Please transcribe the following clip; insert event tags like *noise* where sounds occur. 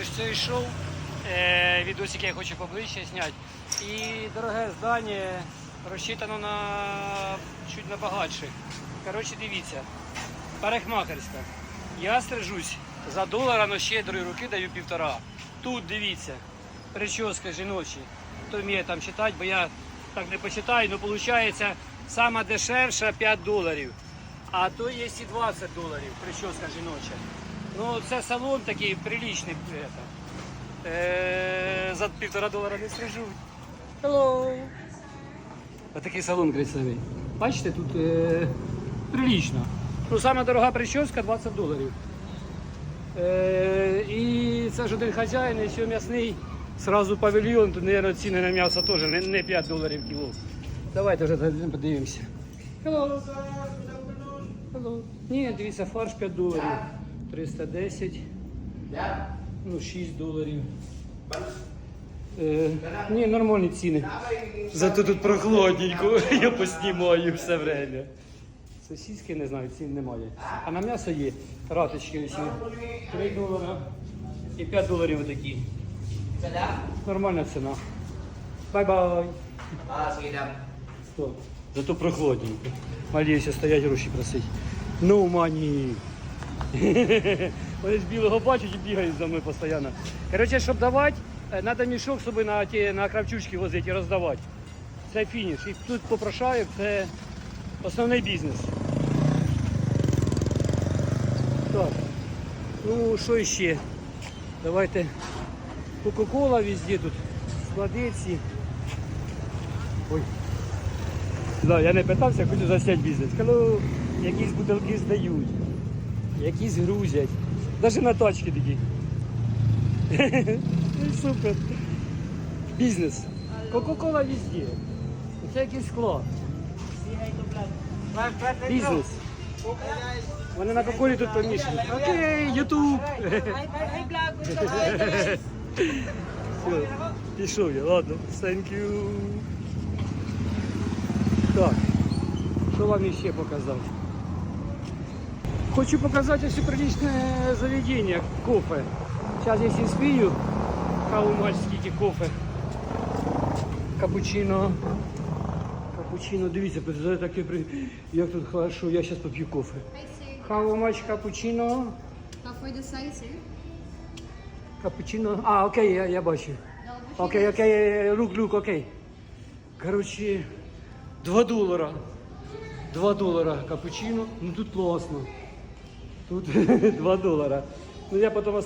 ось це йшов. Е, відосик я хочу поближче зняти. І дороге здання розчитано на чуть набагатше. Коротше, дивіться, парикмахерська. Я стрижусь за долар, але ще другої руки даю півтора. Тут дивіться, прическа жіночі. Хто вміє там читати, бо я так не почитаю, але виходить сама дешевша 5 доларів. А то є і 20 доларів прическа жіноча. Ну, це салон такий приличний. Е, за півтора долара не стрижуть. Hello. Отакий салон красивий. Бачите, тут е, прилично. Ну, сама дорога прическа 20 доларів. Е, і це ж один хазяїн, і все м'ясний. Сразу павільйон, тут, мабуть, ціни на м'ясо теж не, не 5 доларів кіло. Давайте вже подивимося. Hello. Hello. Ні, дивіться, фарш 5 доларів. 310. Ну, 6 доларів. Е, ні, нормальні ціни. Зато тут прохладненько, *laughs* я поснімаю все время. Сосиски не знаю, цін немає. А на м'ясо є. Раточки ось. 3 долара і 5 доларів отакі. Нормальна ціна. Бай-бай. Зато прохладненько. Малі стоять гроші просить. No money. *laughs* Вони з білого бачать і бігають за мною постійно. Коротше, щоб давати, треба мішок собі на, ті, на кравчучки возити і роздавати. Це фініш. І тут попрошаєк це основний бізнес. Так. Ну, що ще? Давайте. Кока-кола везде тут. Складиці. Ой. Да, я не питався, хочу засняти бізнес. Кажу, якісь бутилки здають, якісь грузять. Навіть на тачки такі. *laughs* Ну, Супер. Бізнес. Кока-кола везде. Це якийсь склад. Бізнес. Вони на коколі тут помішані. Окей, Ютуб. Пішов я, ладно. Thank you. Так, що вам ще показати? Хочу показати ось приличне заведення кофе. Зараз я спію. Каву мать скільки кофе. Капучино. Капучино, дивіться, таке при... Як тут хорошо, я зараз поп'ю кофе. How much капучино? For the size Капучино. А, окей, я, я бачу. Окей, окей, лук, лук, окей. Короче, 2 долара. 2 долара капучино. Ну тут класно. Тут *laughs* 2 долара. Ну я потом